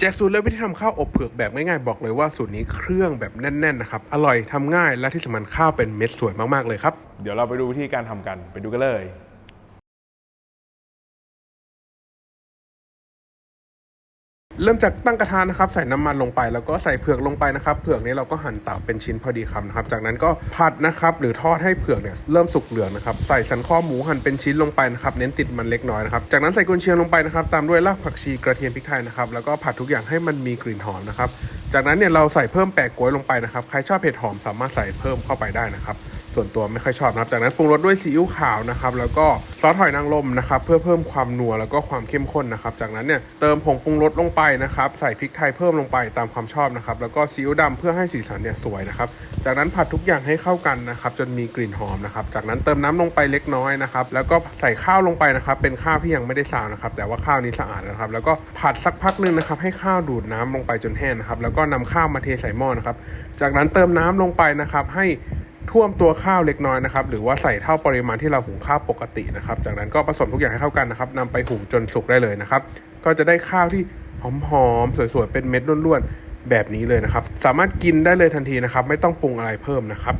แจกสูตรและวิธีทำข้าวอบเผือกแบบง่ายๆบอกเลยว่าสูตรนี้เครื่องแบบแน่นๆนะครับ อร่อยทำง่ายและที่สำคัญข้าวเป็นเม็ดสวยมากๆเลยครับ เดี๋ยวเราไปดูวิธีการทำกันไปดูกันเลย เริ่มจากตั้งกระทะนะครับใส่น้ำมันลงไปแล้วก็ใส่เผือกลงไปนะครับเผือกนี้เราก็หั่นตับเป็นชิ้นพอดีคำนะครับจากนั้นก็ผัดนะครับหรือทอดให้เผือกเนี่ยเริ่มสุกเหลืองนะครับใส่สันคอหมูหั่นเป็นชิ้นลงไปนะครับเน้นติดมันเล็กน้อยนะครับจากนั้นใส่กุนเชียงลงไปนะครับตามด้วยรากผักชีกระเทียมพริกไทยนะครับแล้วก็ผัดทุกอย่างให้มันมีกลิ่นหอมนะครับจากนั้นเนี่ยเราใส่เพิ่มแปะก๊วยลงไปนะครับใครชอบเผ็ดหอมสามารถใส่เพิ่มเข้าไปได้นะครับ ส่วนตัวไม่ค่อยชอบนะครับ จากนั้นปรุงรสด้วยซีอิ๊วขาวนะครับ แล้วก็ซอสหอยนางรมนะครับ เพื่อเพิ่มความนัวแล้วก็ความเข้มข้นนะครับ จากนั้นเนี่ยเติมผงปรุงรสลงไปนะครับ ใส่พริกไทยเพิ่มลงไปตามความชอบนะครับ แล้วก็ซีอิ๊วดำเพื่อให้สีสันเนี่ยสวยนะครับ จากนั้นผัดทุกอย่างให้เข้ากันนะครับ จนมีกลิ่นหอมนะครับ จากนั้นเติมน้ำลงไปเล็กน้อยนะครับ แล้วก็ใส่ข้าวลงไปนะครับ เป็นข้าวที่ยังไม่ได้ซาวนะครับ แต่ว่าข้าวนี้สะอาดนะครับ แล้วก็ผัดสักพักหนึ่งนะครับ ให้ข้าวดูดน้ำลงไปจนแห้งนะครับ แล้วก็นำข้าวมาเทใส่หม้อนะครับ จากนั้นเติมน้ำลงไปนะครับ ให้ ท่วมตัวข้าวเล็กน้อยนะครับหรือว่าใส่เท่าปริมาณที่เราหุงข้าวปกตินะครับ จากนั้นก็ผสมทุกอย่างให้เข้ากันนะครับนำไปหุงจนสุกได้เลยนะครับ ก็จะได้ข้าวที่หอมๆสวยๆเป็นเม็ดล้วนๆแบบนี้เลยนะครับ สามารถกินได้เลยทันทีนะครับ ไม่ต้องปรุงอะไรเพิ่มนะครับ